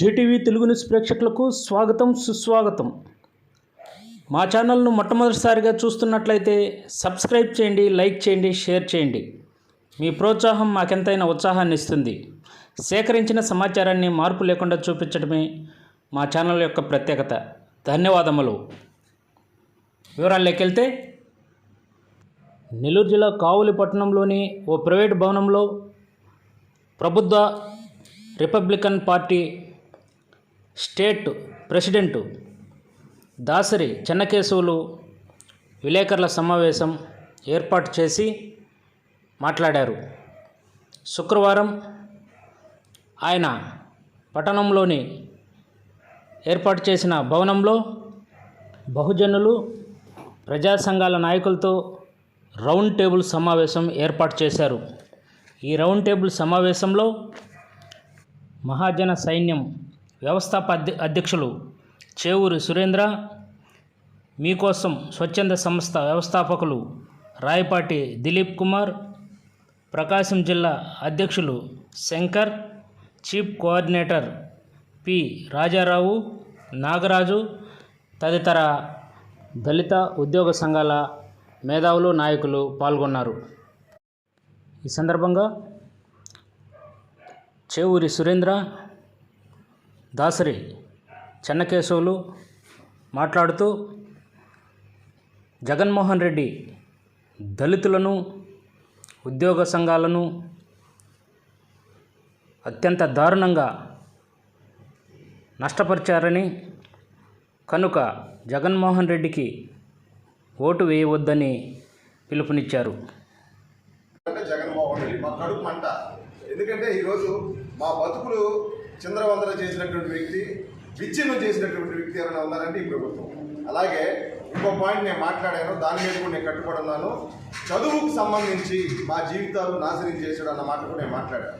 JTV Telugu news ప్రేక్షకులకు స్వాగతం సుస్వాగతం. మా ఛానల్ను మొట్టమొదటిసారిగా చూస్తున్నట్లయితే సబ్స్క్రైబ్ చేయండి లైక్ చేయండి షేర్ చేయండి. మీ ప్రోత్సాహం మాకెంతైనా ఉత్సాహాన్ని ఇస్తుంది. సేకరించిన సమాచారాన్ని మార్పు లేకుండా చూపించడమే మా ఛానల్ యొక్క ప్రత్యేకత. ధన్యవాదములు. వివరాల్లోకి వెళ్తే నెల్లూరు జిల్లా కావులిపట్నంలోని ఓ ప్రైవేట్ భవనంలో ప్రభుత్వ republican party state president Dasari Chennakesavulu విలేకరుల సమావేశం ఏర్పాటు చేసి మాట్లాడారు. శుక్రవారం ఆయన పట్టణంలోని ఏర్పాటు చేసిన భవనంలో బహుజనులు ప్రజా సంఘాల నాయకులతో రౌండ్ టేబుల్ సమావేశం ఏర్పాటు చేశారు. ఈ రౌండ్ టేబుల్ సమావేశంలో మహాజన సైన్యం వ్యవస్థాప అధ్యక్షులు చేవూరి సురేంద్ర మీకోసం స్వచ్ఛంద సంస్థ వ్యవస్థాపకులు రాయపాటి దిలీప్ కుమార్ ప్రకాశం జిల్లా అధ్యక్షులు Shankar chief coordinator P Rajarao Nagaraju తదితర దళిత ఉద్యోగ సంఘాల మేధావులు నాయకులు పాల్గొన్నారు. ఈ సందర్భంగా చేవూరి సురేంద్ర దాసరి చెన్నకేశవులు మాట్లాడుతూ జగన్మోహన్ రెడ్డి దళితులను ఉద్యోగ సంఘాలను అత్యంత దారుణంగా నష్టపరిచారని కనుక జగన్మోహన్ రెడ్డికి ఓటు వేయవద్దని పిలుపునిచ్చారు. జగన్మోహన్ రెడ్డి మా కడుపు మంట. ఎందుకంటే ఈరోజు మా బతుకులు చంద్రవందన చేసినటువంటి వ్యక్తి విచ్ఛిన్నం చేసినటువంటి వ్యక్తి ఎవరైనా ఉన్నారంటే ఈ ప్రభుత్వం. అలాగే ఇంకో పాయింట్ నేను మాట్లాడాను దాని మీద కూడా నేను కట్టుబడి ఉన్నాను. చదువుకు సంబంధించి మా జీవితాలు నాశనం చేశాడు అన్న మాట కూడా నేను మాట్లాడాను.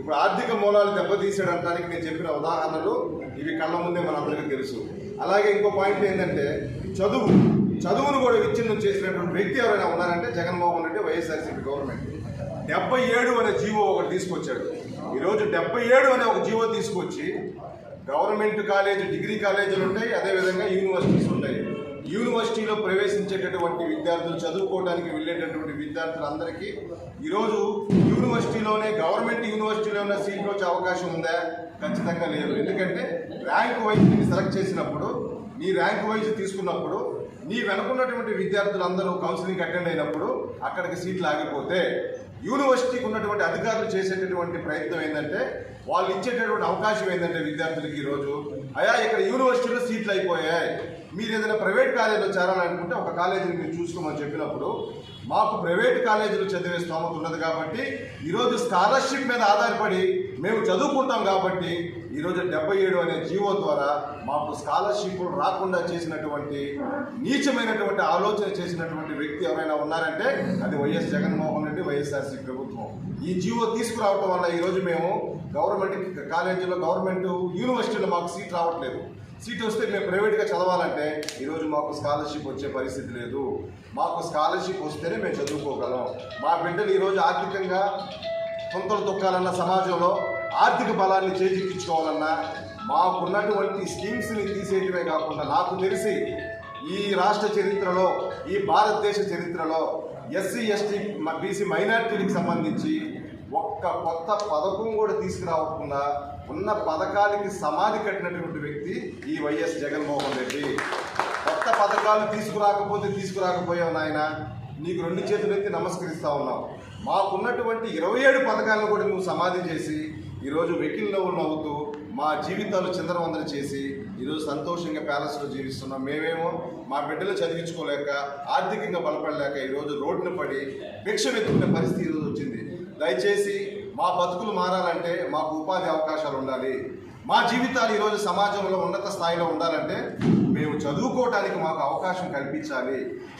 ఇప్పుడు ఆర్థిక మూలాలు దెబ్బతీసాడు అనడానికి నేను చెప్పిన ఉదాహరణలు ఇవి కళ్ళ ముందే మనందరికీ తెలుసు. అలాగే ఇంకో పాయింట్ ఏంటంటే చదువు. చదువును కూడా విచ్ఛిన్నం చేసినటువంటి వ్యక్తి ఎవరైనా ఉన్నారంటే జగన్మోహన్ రెడ్డి వైఎస్ఆర్సీపీ గవర్నమెంట్. డెబ్బై ఏడు అనే జీవో ఒకటి తీసుకొచ్చాడు. ఈరోజు డెబ్బై ఏడు అనే ఒక జీవో తీసుకొచ్చి గవర్నమెంట్ కాలేజ్ డిగ్రీ కాలేజీలు ఉంటాయి అదేవిధంగా యూనివర్సిటీస్ ఉంటాయి. యూనివర్సిటీలో ప్రవేశించేటటువంటి విద్యార్థులు చదువుకోవడానికి వెళ్ళేటటువంటి విద్యార్థులందరికీ ఈరోజు యూనివర్సిటీలోనే గవర్నమెంట్ యూనివర్సిటీలో ఉన్న సీట్లు వచ్చే అవకాశం ఉందా? ఖచ్చితంగా లేదు. ఎందుకంటే ర్యాంక్ వైజ్ సెలెక్ట్ చేసినప్పుడు నీ ర్యాంక్ వైజ్ తీసుకున్నప్పుడు నీ వెనుకున్నటువంటి విద్యార్థులందరూ కౌన్సిలింగ్ అటెండ్ అయినప్పుడు అక్కడికి సీట్లు ఆగిపోతే యూనివర్సిటీకి ఉన్నటువంటి అధికారులు చేసేటటువంటి ప్రయత్నం ఏంటంటే వాళ్ళు ఇచ్చేటటువంటి అవకాశం ఏంటంటే విద్యార్థులకి ఈరోజు అయా ఇక్కడ యూనివర్సిటీలో సీట్లు అయిపోయాయి. మీరు ఏదైనా ప్రైవేట్ కాలేజీలో చేరాలనుకుంటే ఒక కాలేజీని మీరు చూసుకోమని చెప్పినప్పుడు మాకు ప్రైవేట్ కాలేజీలో చదివే స్తోమత ఉన్నది కాబట్టి ఈరోజు స్కాలర్షిప్ మీద ఆధారపడి మేము చదువుకుంటాం కాబట్టి ఈరోజు డెబ్బై ఏడు అనే జీవో ద్వారా మాకు స్కాలర్షిప్లు రాకుండా చేసినటువంటి నీచమైనటువంటి ఆలోచన చేసినటువంటి వ్యక్తి ఎవరైనా ఉన్నారంటే అది వైఎస్ జగన్మోహన్ రెడ్డి వైఎస్ఆర్సీ ప్రభుత్వం. ఈ జీవో తీసుకురావటం వల్ల ఈరోజు మేము గవర్నమెంట్ కాలేజీలో గవర్నమెంట్ యూనివర్సిటీలో మాకు సీట్ రావట్లేదు. సీట్ వస్తే మేము ప్రైవేట్గా చదవాలంటే ఈరోజు మాకు స్కాలర్షిప్ వచ్చే పరిస్థితి లేదు. మాకు స్కాలర్షిప్ వస్తేనే మేము చదువుకోగలం. మా బిడ్డలు ఈరోజు ఆర్థికంగా తొంతలు తొక్కాలన్న సమాజంలో ఆర్థిక బలాన్ని చేజిక్కించుకోవాలన్నా మాకున్నటువంటి స్కీమ్స్ని తీసేయటమే కాకుండా నాకు తెలిసి ఈ రాష్ట్ర చరిత్రలో ఈ భారతదేశ చరిత్రలో ఎస్సీ ఎస్టీ బీసీ మైనార్టీలకు సంబంధించి ఒక్క కొత్త పథకం కూడా తీసుకురావకుండా ఉన్న పథకాలకి సమాధి కట్టినటువంటి వ్యక్తి ఈ వైఎస్ జగన్మోహన్ రెడ్డి. కొత్త పథకాలు తీసుకురాకపోతే తీసుకురాకపోయావు నాయన. నీకు రెండు చేతులు ఎత్తి నమస్కరిస్తా ఉన్నావు. మాకున్నటువంటి ఇరవై ఏడు పథకాలను కూడా నువ్వు సమాధి చేసి ఈరోజు వెకిల్లో నవ్వుతూ మా జీవితాలు చిందరవందర చేసి ఈరోజు సంతోషంగా ప్యాలెస్లో జీవిస్తున్నాం. మేమేమో మా బిడ్డలు చదివించుకోలేక ఆర్థికంగా బలపడలేక ఈరోజు రోడ్డున పడి భిక్ష వెతుకునే పరిస్థితి ఈరోజు వచ్చింది. దయచేసి మా బతుకులు మారాలంటే మాకు ఉపాధి అవకాశాలు ఉండాలి. మా జీవితాలు ఈరోజు సమాజంలో ఉన్నత స్థాయిలో ఉండాలంటే మేము చదువుకోవడానికి మాకు అవకాశం కల్పించాలి.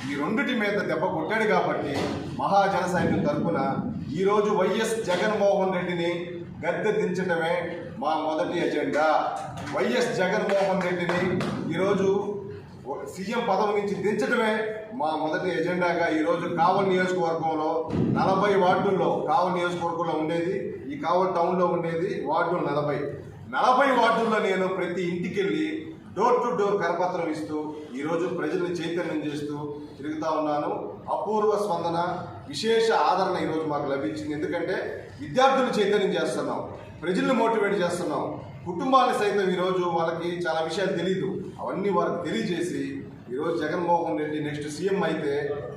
ఈ రెండిటి మీద దెబ్బ కొట్టాడు కాబట్టి మహాజన సైన్యం తరపున ఈరోజు వైఎస్ జగన్మోహన్ రెడ్డిని గద్దె దించడమే మా మొదటి ఎజెండా. వైఎస్ జగన్మోహన్ రెడ్డిని ఈరోజు సీఎం పదవి నుంచి దించడమే మా మొదటి ఎజెండాగా ఈరోజు కావల్ నియోజకవర్గంలో నలభై వార్డుల్లో కావల్ నియోజకవర్గంలో ఉండేది ఈ కావల్ టౌన్లో ఉండేది వార్డులు నలభై. నలభై వార్డుల్లో నేను ప్రతి ఇంటికి వెళ్ళి డోర్ టు డోర్ కరపత్రం ఇస్తూ ఈరోజు ప్రజల్ని చైతన్యం చేస్తూ తిరుగుతూ ఉన్నాను. అపూర్వ స్పందన విశేష ఆదరణ ఈరోజు మాకు లభించింది. ఎందుకంటే విద్యార్థులు చైతన్యం చేస్తున్నాం ప్రజల్ని మోటివేట్ చేస్తున్నాం. కుటుంబాన్ని సైతం ఈరోజు వాళ్ళకి చాలా విషయాలు తెలియదు అవన్నీ వారికి తెలియజేసి ఈరోజు జగన్మోహన్ రెడ్డి నెక్స్ట్ సీఎం అయితే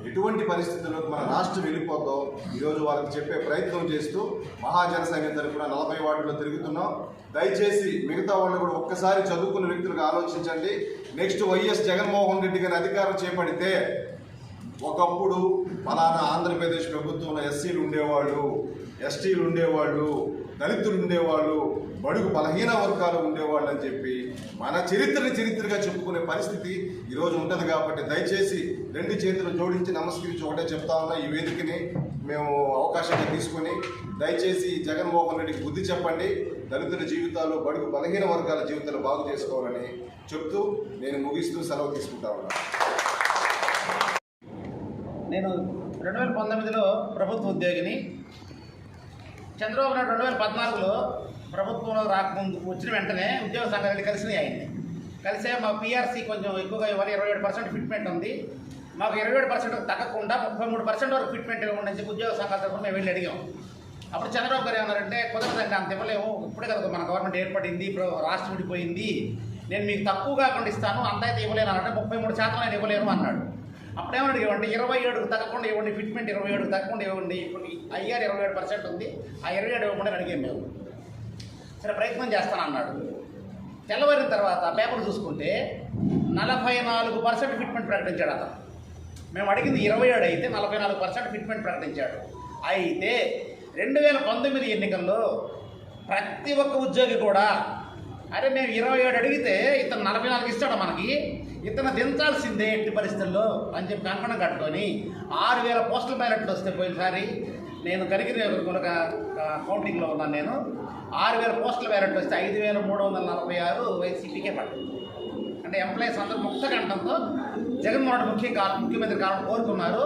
ఎటువంటి పరిస్థితుల్లోకి మన రాష్ట్రం వెళ్ళిపోతాం ఈరోజు వాళ్ళకి చెప్పే ప్రయత్నం చేస్తూ మహాజన సంఘం తరఫున నలభై వార్డులో తిరుగుతున్నాం. దయచేసి మిగతా వాళ్ళు కూడా ఒక్కసారి చదువుకున్న వ్యక్తులుగా ఆలోచించండి. నెక్స్ట్ వైఎస్ జగన్మోహన్ రెడ్డి గారి అధికారం చేపడితే ఒకప్పుడు ఫలానా ఆంధ్రప్రదేశ్ ప్రభుత్వంలో ఎస్సీలు ఉండేవాళ్ళు ఎస్టీలు ఉండేవాళ్ళు దళితులు ఉండేవాళ్ళు బడుగు బలహీన వర్గాలు ఉండేవాళ్ళు అని చెప్పి మన చరిత్రని చరిత్రగా చెప్పుకునే పరిస్థితి ఈరోజు ఉంటుంది కాబట్టి దయచేసి రెండు చేతులు జోడించి నమస్కరించి ఒకటే చెప్తా ఉన్నా ఈ వేదికని మేము అవకాశంగా తీసుకొని దయచేసి జగన్మోహన్ రెడ్డికి బుద్ధి చెప్పండి దళితుల జీవితాలు బడుగు బలహీన వర్గాల జీవితాలు బాగు చేసుకోవాలని చెప్తూ నేను ముగిస్తూ సెలవు తీసుకుంటా ఉన్నా. నేను రెండు వేల పంతొమ్మిదిలో ప్రభుత్వ ఉద్యోగిని చంద్రబాబు నాయుడు రెండు వేల పద్నాలుగులో ప్రభుత్వంలో రాకముందు వచ్చిన వెంటనే ఉద్యోగ సంఘాలు కలిసినాయి ఆయన్ని. కలిసే మా పిఆర్సీ కొంచెం ఎక్కువగా ఇవ్వాలి ఇరవై ఏడు పర్సెంట్ ఫిట్మెంట్ ఉంది. మాకు ఇరవై ఏడు పర్సెంట్ తగ్గకుండా ముప్పై మూడు పర్సెంట్ వరకు ఫిట్మెంట్ ఇవ్వండి అని చెప్పి ఉద్యోగ సంఘాల తరఫున మేము వెళ్ళి అడిగాం. అప్పుడు చంద్రబాబు గారు ఏమన్నారంటే కుదరదండి అంత ఇవ్వలేము. ఇప్పుడే కదా మన గవర్నమెంట్ ఏర్పడింది ఇప్పుడు రాష్ట్రం విడిపోయింది. నేను మీకు తక్కువ కాకుండా ఇస్తాను అంత అయితే ఇవ్వలేను అన్నట్టు ముప్పై మూడు శాతం నేను ఇవ్వలేను అన్నాడు. అప్పుడేమన్నా ఇవ్వండి ఇరవై ఏడుకు తగ్గకుండా ఇవ్వండి ఫిట్మెంట్ ఇరవై ఏడుకు తగ్గకుండా ఇవ్వండి ఇప్పుడు ఐఆర్ ఇరవై ఏడు పర్సెంట్ ఉంది ఆ ఇరవై ఏడు ఇవ్వకుండా అడిగాం మేము సరే ప్రయత్నం చేస్తాను అన్నాడు. తెల్లవారిన తర్వాత పేపర్ చూసుకుంటే నలభై నాలుగు పర్సెంట్ ఫిట్మెంట్ ప్రకటించాడు అతను. మేము అడిగింది ఇరవై ఏడు అయితే నలభై నాలుగు పర్సెంట్ ఫిట్మెంట్ ప్రకటించాడు. అయితే రెండు వేల పంతొమ్మిది ఎన్నికల్లో ప్రతి ఒక్క ఉద్యోగి కూడా అరే మేము ఇరవై ఏడు అడిగితే ఇతను నలభై నాలుగు ఇస్తాడు మనకి? ఇతను దించాల్సిందే ఎట్టి పరిస్థితుల్లో అని చెప్పి కంకణం కట్టుకొని ఆరు వేల పోస్టల్ బ్యాలెట్లు వస్తే పోయినసారి నేను కరిగిరి కౌంటింగ్లో ఉన్నాను నేను. ఆరు వేల పోస్టల్ బ్యాలెట్లు వస్తే ఐదు వేల మూడు వందల నలభై ఆరు వైసీపీకే పట్టింది అంటే ఎంప్లాయీస్ అందరూ ముక్త కంఠంతో జగన్మోహన్ ముఖ్య కాలం ముఖ్యమంత్రి కావాలని కోరుకున్నారు.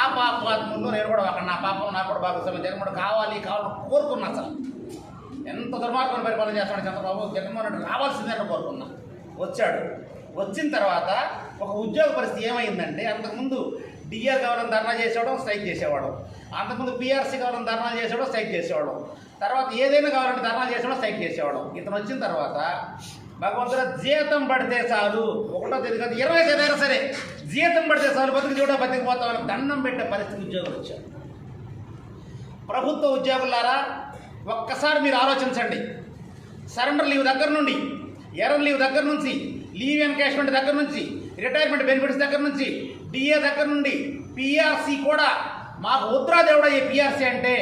ఆ పాపంలో నేను కూడా అక్కడ నా పాపం నాకు కూడా భాగస్వామ్యం జగన్మోహన్ కావాలి కావాలని కోరుకున్నా అసలు. ఎంత దుర్మార్గం పరిపాలన చేస్తాడు చంద్రబాబు జగన్మోహన్ రెడ్డి రావాల్సిందని కోరుకున్నా. వచ్చాడు. వచ్చిన తర్వాత ఒక ఉద్యోగ పరిస్థితి ఏమైందంటే అంతకుముందు డిఆర్ కావాలని ధర్నా చేసేవాడు స్ట్రైక్ చేసేవాడు. అంతకుముందు పిఆర్సీ కావాలని ధర్నా చేసేవాడు స్ట్రైక్ చేసేవాడు. తర్వాత ఏదైనా కావాలంటే ధర్నా చేసేవాడు స్ట్రైక్ చేసేవాడు. ఇతను వచ్చిన తర్వాత భగవంతుడు జీతం పడితే చాలు. ఒకటో తేదీ కాదు ఇరవై తేదీ సరే జీతం పడితే చాలు బతికి చూడ బతికిపోతామని దండం పెట్టే పరిస్థితి ఉద్యోగులు వచ్చారు. ప్రభుత్వ ఉద్యోగులారా ఒక్కసారి మీరు ఆలోచించండి. సరెండర్ లీవ్ దగ్గర నుండి ఎర్ర లీవ్ దగ్గర నుంచి లీవ్ ఎన్కాష్మెంట్ దగ్గర నుంచి రిటైర్మెంట్ బెనిఫిట్స్ దగ్గర నుంచి డిఏ దగ్గర నుండి పిఆర్సీ కూడా మాకు ఉత్తరా దేవుడా ఈ పిఆర్సీ అంటే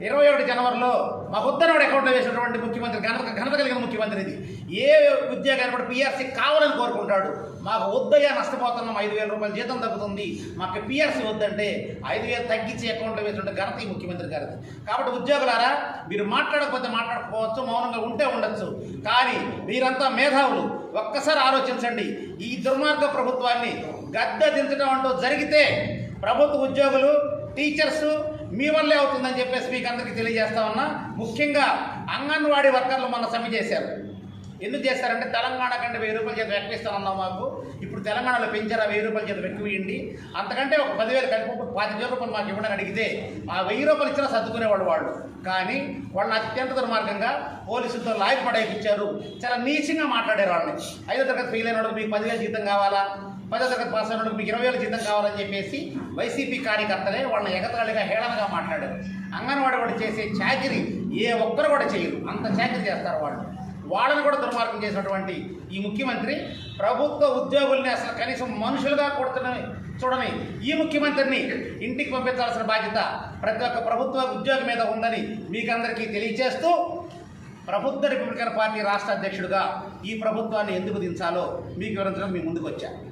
ఇరవై ఒకటి జనవరిలో మా ఉత్తరవాడు అకౌంట్లో వేసినటువంటి ముఖ్యమంత్రి ఘనత ఘనత కలిగిన ముఖ్యమంత్రి ఇది. ఏ ఉద్యోగాన్ని కూడా పిఆర్సీ కావాలని కోరుకుంటాడు? మాకు వద్దయ్యా నష్టపోతున్నాం ఐదు వేల రూపాయల జీతం తగ్గుతుంది. మాకు పిఆర్సీ వద్దంటే ఐదు వేలు తగ్గించి అకౌంట్లో వేసినట్టు ఘనత ఈ ముఖ్యమంత్రి గారిది. కాబట్టి ఉద్యోగులారా మీరు మాట్లాడకపోతే మాట్లాడకపోవచ్చు మౌనంగా ఉంటే ఉండొచ్చు. కానీ మీరంతా మేధావులు ఒక్కసారి ఆలోచించండి. ఈ దుర్మార్గ ప్రభుత్వాన్ని గద్దె దించడం అంటూ జరిగితే ప్రభుత్వ ఉద్యోగులు టీచర్స్ మీ వల్లే అవుతుందని చెప్పేసి మీకు అందరికీ తెలియజేస్తా ఉన్నా. ముఖ్యంగా అంగన్వాడీ వర్కర్లు మన సమ్మె చేశారు. ఎందుకు చేస్తారంటే తెలంగాణ కంటే వెయ్యి రూపాయల చేత ఎక్కువిస్తానన్నాం మాకు. ఇప్పుడు తెలంగాణలో పెంచారు ఆ వెయ్యి రూపాయల చేత ఎక్కువండి అంతకంటే ఒక పదివేలు కలిపి పాతి వేల రూపాయలు మాకు ఇవ్వడానికి అడిగితే ఆ వెయ్యి రూపాయలు ఇచ్చినా సర్దుకునేవాళ్ళు వాళ్ళు కానీ వాళ్ళని అత్యంత దుర్మార్గంగా పోలీసులతో లాయర్ పడేపించారు చాలా నీచంగా మాట్లాడారు వాళ్ళని ఐదో తరగతి ఫెయిల్ అయిన వాళ్ళకి మీకు పదివేలు జీతం కావాలా? పదో తరగతి పాస్ అయిన వాళ్ళకి మీకు ఇరవై వేలు జీతం కావాలని చెప్పేసి వైసీపీ కార్యకర్తలే వాళ్ళని ఎగతాళిగా హేళనగా మాట్లాడారు. అంగన్వాడీ వాడు చేసే చాకరీ ఏ ఒక్కరు కూడా చేయరు. అంత చాకరీ చేస్తారు వాళ్ళు. వాళ్ళని కూడా దుర్మార్గం చేసినటువంటి ఈ ముఖ్యమంత్రి ప్రభుత్వ ఉద్యోగుల్ని అసలు కనీసం మనుషులుగా కొడుతున్నవి చూడని ఈ ముఖ్యమంత్రిని ఇంటికి పంపించాల్సిన బాధ్యత ప్రతి ఒక్క ప్రభుత్వ ఉద్యోగం మీద ఉందని మీకందరికీ తెలియజేస్తూ ప్రభుత్వ రిపబ్లికన్ పార్టీ రాష్ట్ర అధ్యక్షుడిగా ఈ ప్రభుత్వాన్ని ఎందుకు దించాలో మీకు వివరించడం మీ ముందుకు వచ్చాను